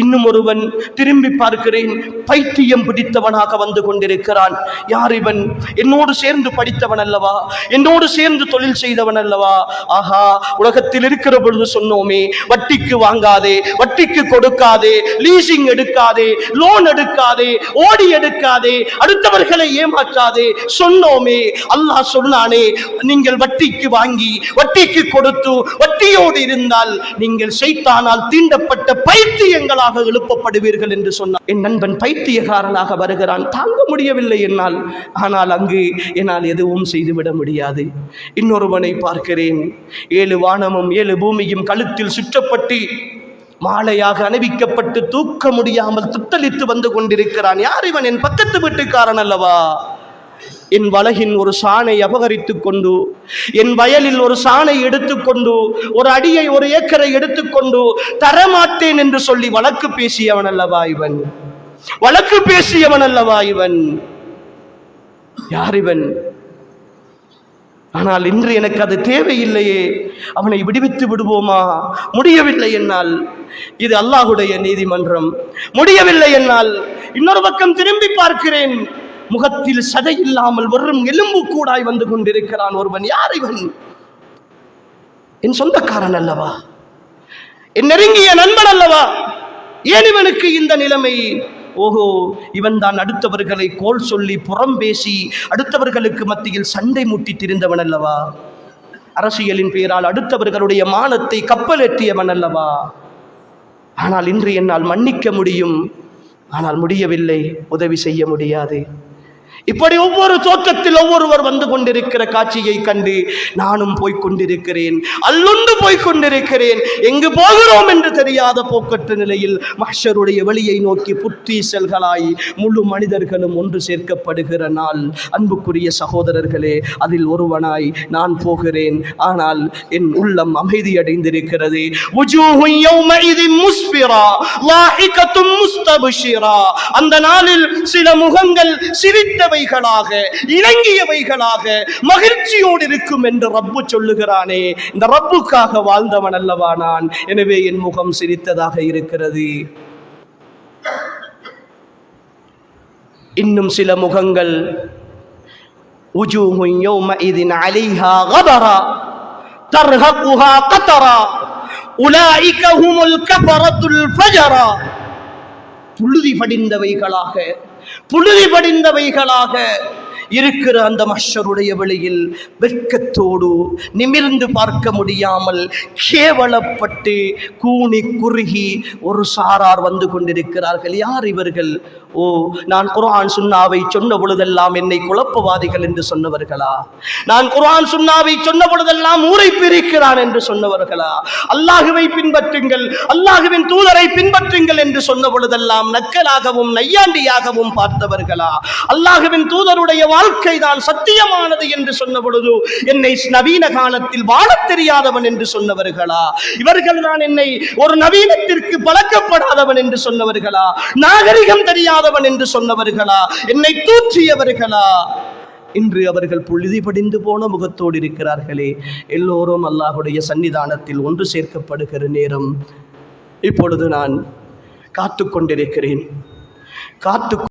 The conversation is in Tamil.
இன்னும் ஒருவன் திரும்பி பார்க்கிறேன். பைத்தியம் பிடித்தவனாக வந்து கொண்டிருக்கிறான். யார் இவன்? என்னோடு சேர்ந்து படித்தவன் அல்லவா? என்னோடு சேர்ந்து தொழில் செய்தவன் அல்லவா? ஆஹா உலகத்தில் இருக்கிற பொழுது சொன்னோமே வட்டிக்கு வாங்காதே வட்டிக்கு கொடுக்காதே லீசிங் எடுக்காதே லோன் எடுக்காதே ஓடி எடுக்காதே அடுத்தவர்களை ஏமாற்றாதே. சொன்னோமே அல்லாஹ் சொன்னானே நீங்கள் வட்டிக்கு வாங்கி வட்டிக்கு கொடுத்து வட்டியோடு இருந்தால் நீங்கள் செய்தானால் தீண்டப்பட்ட பைத்தியங்களாக எழுப்பப்படுவீர்கள் என்று சொன்னார். என் நண்பன் பைத்தியக்காரனாக வருகிறான். தாங்க முடியவில்லை என்னால். ஆனால் அங்கு என்னால் எதுவும் செய்துவிட முடியாது. இன்னொருவனை பார்க்கிறேன். ஏழு வானமும் ஏழு பூமியும் கழுத்தில் சுற்றப்பட்டு மாலையாக அணிவிக்கப்பட்டு தூக்க முடியாமல் துத்தளித்து வந்து கொண்டிருக்கிறான். யார் இவன்? என் பக்கத்து வீட்டுக்காரன் அல்லவா? என் வலகின் ஒரு சாணை அபகரித்து கொண்டு என் வயலில் ஒரு சாணை எடுத்துக்கொண்டு ஒரு அடியை ஒரு ஏக்கரை எடுத்துக்கொண்டு தரமாட்டேன் என்று சொல்லி வழக்கு பேசியவன் அல்லவா இவன்? வழக்கு பேசியவன் அல்லவா இவன்? யார் இவன்? ஆனால் இன்று எனக்கு அது தேவையில்லையே. அவனை விடுவித்து விடுவோமா? முடியவில்லை என்னால். இது அல்லாஹுடைய நீதிமன்றம். முடியவில்லை என்னால். இன்னொரு பக்கம் திரும்பி பார்க்கிறேன். முகத்தில் சதை இல்லாமல் வெறும் எலும்பு கூடாய் வந்து கொண்டிருக்கிறான் ஒருவன். யார் இவன்? என் சொந்தக்காரன் அல்லவா? என் நெருங்கிய நண்பன் அல்லவா? ஏன் இவனுக்கு இந்த நிலைமை? ஓஹோ இவன் தான் அடுத்தவர்களை கோல் சொல்லி புறம் பேசி அடுத்தவர்களுக்கு மத்தியில் சண்டை முட்டி திரிந்தவன் அல்லவா? அரசியலின் பெயரால் அடுத்தவர்களுடைய மானத்தை கப்பலேற்றியவன் அல்லவா? ஆனால் இன்று என்னால் மன்னிக்க முடியும். ஆனால் முடியவில்லை. உதவி செய்ய முடியாது. இப்படி ஒவ்வொரு தோற்றத்தில் ஒவ்வொருவர் வந்து கொண்டிருக்கிற காட்சியை கண்டு நானும் போய்க் கொண்டிருக்கிறேன் அல்லுண்டு போய்க் கொண்டிருக்கிறேன். எங்கு போகிறோம் என்று தெரியாத போக்கற்ற நிலையில் மஷருடைய வழியை நோக்கி புத்தீசல்களாய் முழு மனிதர்களும் ஒன்று சேர்க்கப்படுகிற நாள். அன்புக்குரிய சகோதரர்களே அதில் ஒருவனாய் நான் போகிறேன். ஆனால் என் உள்ளம் அமைதியடைந்திருக்கிறது. அந்த நாளில் சில முகங்கள் சிரித்த சிரித்தவைகளாக இணங்கியவைகளாக மகிழ்ச்சியோடு இருக்கும் என்று ரப்பு சொல்லுகிறானே இந்த ரப்புக்காக வாழ்ந்தவன் அல்லவா நான் எனவே என் முகம் சிரித்ததாக இருக்கிறது இன்னும் சில முகங்கள் وجوه يومئذ عليها غبرة ترهقها قترا أولئك هم الكفرة الفجرة புழுதி படிந்தவைகளாக புழுதி படிந்தவைகளாக இருக்கிற அந்த மஷருடைய வெளியில் வெட்கத்தோடு நிமிர்ந்து பார்க்க முடியாமல் கேவலப்பட்டு கூனி குறுகி ஒரு சாரார் வந்து கொண்டிருக்கிறார்கள். யார் இவர்கள்? ஓ நான் குரான் சுன்னாவை சொன்ன பொழுதெல்லாம் என்னை குழப்பவாதிகள் என்று சொன்னவர்களா? நான் குரான் சுன்னாவை சொன்ன பொழுதெல்லாம் ஊரை பிரிக்கிறான் என்று சொன்னவர்களா? அல்லாஹுவை பின்பற்றுங்கள் அல்லாஹுவின் தூதரை பின்பற்றுங்கள் என்று சொன்ன பொழுதெல்லாம் நக்கலாகவும் நையாண்டியாகவும் பார்த்தவர்களா? அல்லாஹுவின் தூதருடைய வாழ்க்கை தான் சத்தியமானது என்று சொன்ன பொழுது என்னை நவீன காலத்தில் வாழ தெரியாதவன் என்று சொன்னவர்களா? இவர்கள் நான் என்னை ஒரு நவீனத்திற்கு பழக்கப்படாதவன் என்று சொன்னவர்களா? நாகரிகம் தெரியாத இல்லாதவன் என்று சொன்னவர்களா? என்னை தூற்றியவர்களா? இன்று அவர்கள் புழுதி படிந்து போன முகத்தோடு இருக்கிறார்களே. எல்லோரும் அல்லாஹுடைய சன்னிதானத்தில் ஒன்று சேர்க்கப்படுகிற நேரம். இப்பொழுது நான் காத்து கொண்டிருக்கிறேன் காத்து